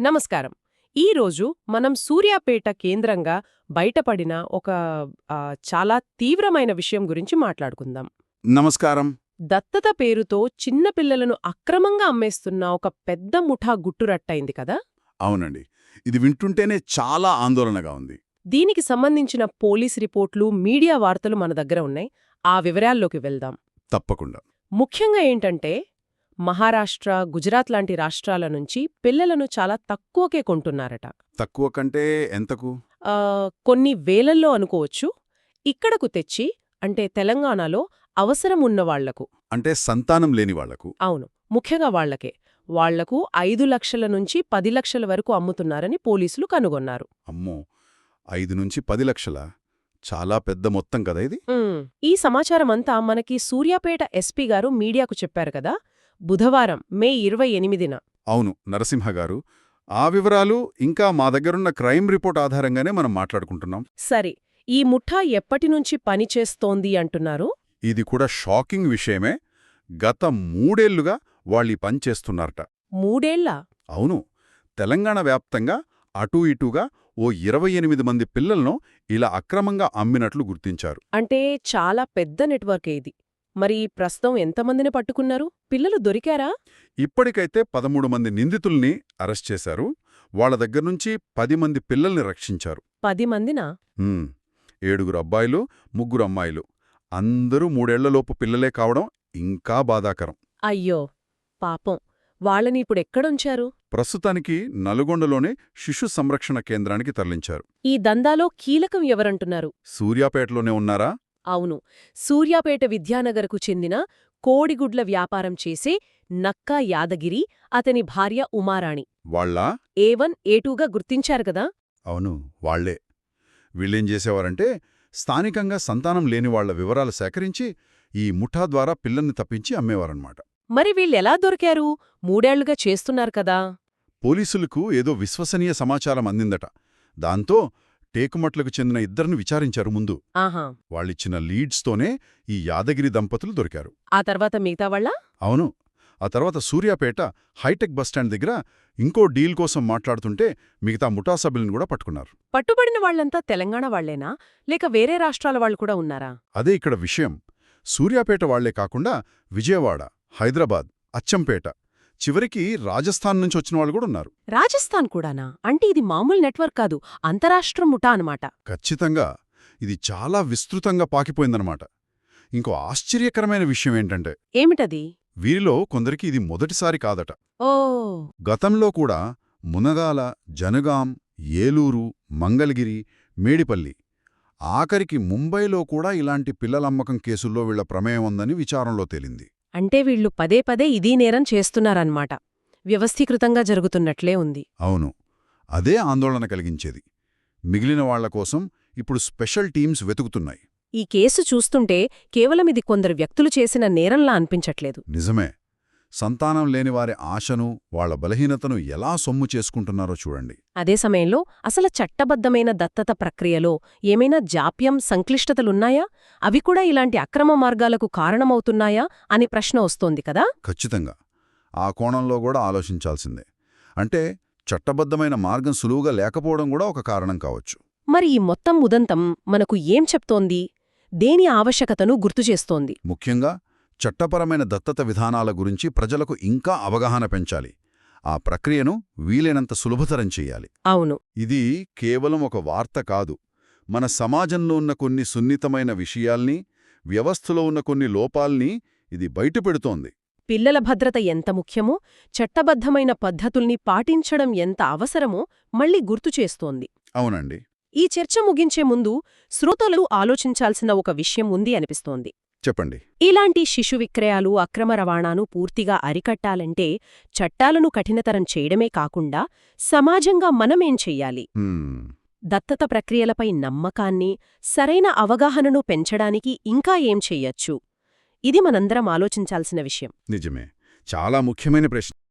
నమస్కారం. ఈరోజు మనం సూర్యాపేట కేంద్రంగా బయటపడిన ఒక చాలా తీవ్రమైన విషయం గురించి మాట్లాడుకుందాం. నమస్కారం. దత్తత పేరుతో చిన్న పిల్లలను అక్రమంగా అమ్మేస్తున్న ఒక పెద్ద ముఠా గుట్టురట్టయింది కదా? అవునండి. ఇది వింటుంటేనే చాలా ఆందోళనగా ఉంది. దీనికి సంబంధించిన పోలీస్ రిపోర్ట్లు మీడియా వార్తలు మన దగ్గర ఉన్నాయి. ఆ వివరాల్లోకి వెళ్దాం. తప్పకుండా. ముఖ్యంగా ఏంటంటే మహారాష్ట్ర గుజరాత్ లాంటి రాష్ట్రాల నుంచి పిల్లలను చాలా తక్కువకే కొంటున్నారట. తక్కువ కంటే ఎంతకు? కొన్ని వేలల్లో అనుకోవచ్చు. ఇక్కడకు తెచ్చి అంటే తెలంగాణలో అవసరం ఉన్న వాళ్ళకు. అంటే సంతానం లేని వాళ్ళకు? అవును. ముఖ్యంగా వాళ్ళకే. వాళ్ళకు ఐదు లక్షల నుంచి పది లక్షల వరకు అమ్ముతున్నారని పోలీసులు కనుగొన్నారు. అమ్మో! ఐదు నుంచి పది లక్షల? చాలా పెద్ద మొత్తం కదా ఇది? ఈ సమాచారమంతా మనకి సూర్యాపేట ఎస్పీ గారు మీడియాకు చెప్పారు కదా? బుధవారం మే ఇరవై ఎనిమిదిన. అవును నరసింహ గారు ఆ వివరాలు ఇంకా మా దగ్గరున్న క్రైమ్ రిపోర్ట్ ఆధారంగానే మనం మాట్లాడుకుంటున్నాం. సరే ఈ ముఠా ఎప్పటినుంచి పనిచేస్తోంది అంటున్నారు? ఇది కూడా షాకింగ్ విషయమే. గత మూడేళ్ళుగా వాళ్ళీ పని చేస్తున్నారట. మూడేళ్ళ అవును. తెలంగాణ వ్యాప్తంగా అటూ ఇటూగా ఓ ఇరవై ఎనిమిది మంది పిల్లలను ఇలా అక్రమంగా అమ్మినట్లు గుర్తించారు. అంటే చాలా పెద్ద నెట్వర్క్ ఇది. మరి ప్రస్తుతం ఎంతమందిని పట్టుకున్నారు? పిల్లలు దొరికారా? ఇప్పటికైతే పదమూడు మంది నిందితుల్ని అరెస్ట్ చేశారు. వాళ్ళ దగ్గర్నుంచి పది మంది పిల్లల్ని రక్షించారు. పది మందినా. ఏడుగురు అబ్బాయిలు ముగ్గురు అమ్మాయిలు. అందరూ మూడేళ్ళలోపు పిల్లలే కావడం ఇంకా బాధాకరం. అయ్యో! పాపం. వాళ్ళని ఇప్పుడెక్కడుంచారు ప్రస్తుతానికి నల్గొండలోనే శిశు సంరక్షణ కేంద్రానికి తరలించారు. ఈ దందాలో కీలకం ఎవరంటున్నారు? సూర్యాపేటలోనే ఉన్నారా? అవును. సూర్యాపేట విద్యానగర్కు చెందిన కోడిగుడ్ల వ్యాపారం చేసే నక్కా యాదగిరి అతని భార్య ఉమారాణి. వాళ్ళ? ఏవన్ ఏటూగా గుర్తించారు కదా? అవును వాళ్ళే వీళ్ళేం చేసేవారంటే స్థానికంగా సంతానం లేని వాళ్ళ వివరాలు సేకరించి ఈ ముఠా ద్వారా పిల్లల్ని తప్పించి అమ్మేవారన్నమాట. మరి వీళ్ళెలా దొరికారు? మూడేళ్ళుగా చేస్తున్నారు కదా. పోలీసులకు ఏదో విశ్వసనీయ సమాచారం అందిందట. దాంతో టేకుమట్లకు చెందిన ఇద్దరిని విచారించారు ముందు. ఆహా. వాళ్ళిచ్చిన లీడ్స్తోనే ఈ యాదగిరి దంపతులు దొరికారు. ఆ తర్వాత మిగతా వాళ్ళ? అవును. ఆ తర్వాత సూర్యాపేట హైటెక్ బస్టాండ్ దగ్గర ఇంకో డీల్ కోసం మాట్లాడుతుంటే మిగతా ముఠా సభ్యులను కూడా పట్టుకున్నారు. పట్టుబడిన వాళ్ళంతా తెలంగాణ వాళ్ళేనా లేక వేరే రాష్ట్రాల వాళ్ళు కూడా ఉన్నారా? అదే ఇక్కడ విషయం. సూర్యాపేట వాళ్ళే కాకుండా విజయవాడ హైదరాబాద్ అచ్చంపేట చివరికి రాజస్థాన్ నుంచి వచ్చిన వాళ్ళు కూడా ఉన్నారు. రాజస్థాన్ కూడానా? అంటే ఇది మామూలు నెట్వర్క్ కాదు అంతరాష్ట్ర ముఠా అనమాట ఖచ్చితంగా ఇది చాలా విస్తృతంగా పాకిపోయిందనమాట ఇంకో ఆశ్చర్యకరమైన విషయం ఏంటంటే ఏమిటది? వీరిలో కొందరికి ఇది మొదటిసారి కాదట. ఓ! గతంలో కూడా మునగాల జనగాం ఏలూరు మంగళగిరి మేడిపల్లి ఆఖరికి ముంబైలో కూడా ఇలాంటి పిల్లలమ్మకం కేసుల్లో వీళ్ళ ప్రమేయం ఉందని విచారంలో తేలింది. అంటే వీళ్ళు పదే పదే ఇదీ నేరం చేస్తున్నారన్నమాట వ్యవస్థీకృతంగా జరుగుతున్నట్లే ఉంది. అవును. అదే ఆందోళన కలిగించేది. మిగిలిన వాళ్ళ కోసం ఇప్పుడు స్పెషల్ టీమ్స్ వెతుకుతున్నాయి. ఈ కేసు చూస్తుంటే కేవలం ఇది కొందరు వ్యక్తులు చేసిన నేరంలా అనిపించట్లేదు. నిజమే. సంతానం లేని వారి ఆశను వాళ్ళ బలహీనతను ఎలా సొమ్ము చేసుకుంటున్నారో చూడండి. అదే సమయంలో అసలు చట్టబద్ధమైన దత్తత ప్రక్రియలో ఏమైనా జాప్యం సంక్లిష్టతలున్నాయా? అవి కూడా ఇలాంటి అక్రమ మార్గాలకు కారణమవుతున్నాయా? అని ప్రశ్న వస్తోంది కదా? ఖచ్చితంగా. ఆ కోణంలో కూడా ఆలోచించాల్సిందే. అంటే చట్టబద్ధమైన మార్గం సులువుగా లేకపోవడం కూడా ఒక కారణం కావచ్చు. మరి ఈ మొత్తం ఉదంతం మనకు ఏం చెప్తోంది? దేని ఆవశ్యకతను గుర్తుచేస్తోంది ముఖ్యంగా చట్టపరమైన దత్తత విధానాల గురించి ప్రజలకు ఇంకా అవగాహన పెంచాలి. ఆ ప్రక్రియను వీలైనంత సులభతరం చెయ్యాలి అవును. ఇది కేవలం ఒక వార్త కాదు. మన సమాజంలో ఉన్న కొన్ని సున్నితమైన విషయాల్ని వ్యవస్థలో ఉన్న కొన్ని లోపాల్ని ఇది బయటపెడుతోంది. పిల్లల భద్రత ఎంత ముఖ్యమో చట్టబద్ధమైన పద్ధతుల్ని పాటించడం ఎంత అవసరమో మళ్ళీ గుర్తుచేస్తోంది అవునండి. ఈ చర్చ ముగించే ముందు శ్రోతలు ఆలోచించాల్సిన ఒక విషయం ఉంది అనిపిస్తోంది. చెప్పండి. ఇలాంటి శిశు విక్రయాలు అక్రమ రవాణాను పూర్తిగా అరికట్టాలంటే చట్టాలను కఠినతరం చేయడమే కాకుండా సమాజంగా మనమేం చెయ్యాలి? దత్తత ప్రక్రియలపై నమ్మకాన్ని సరైన అవగాహనను పెంచడానికి ఇంకా ఏం చెయ్యొచ్చు? ఇది మనందరం ఆలోచించాల్సిన విషయం. నిజమే. చాలా ముఖ్యమైన ప్రశ్న.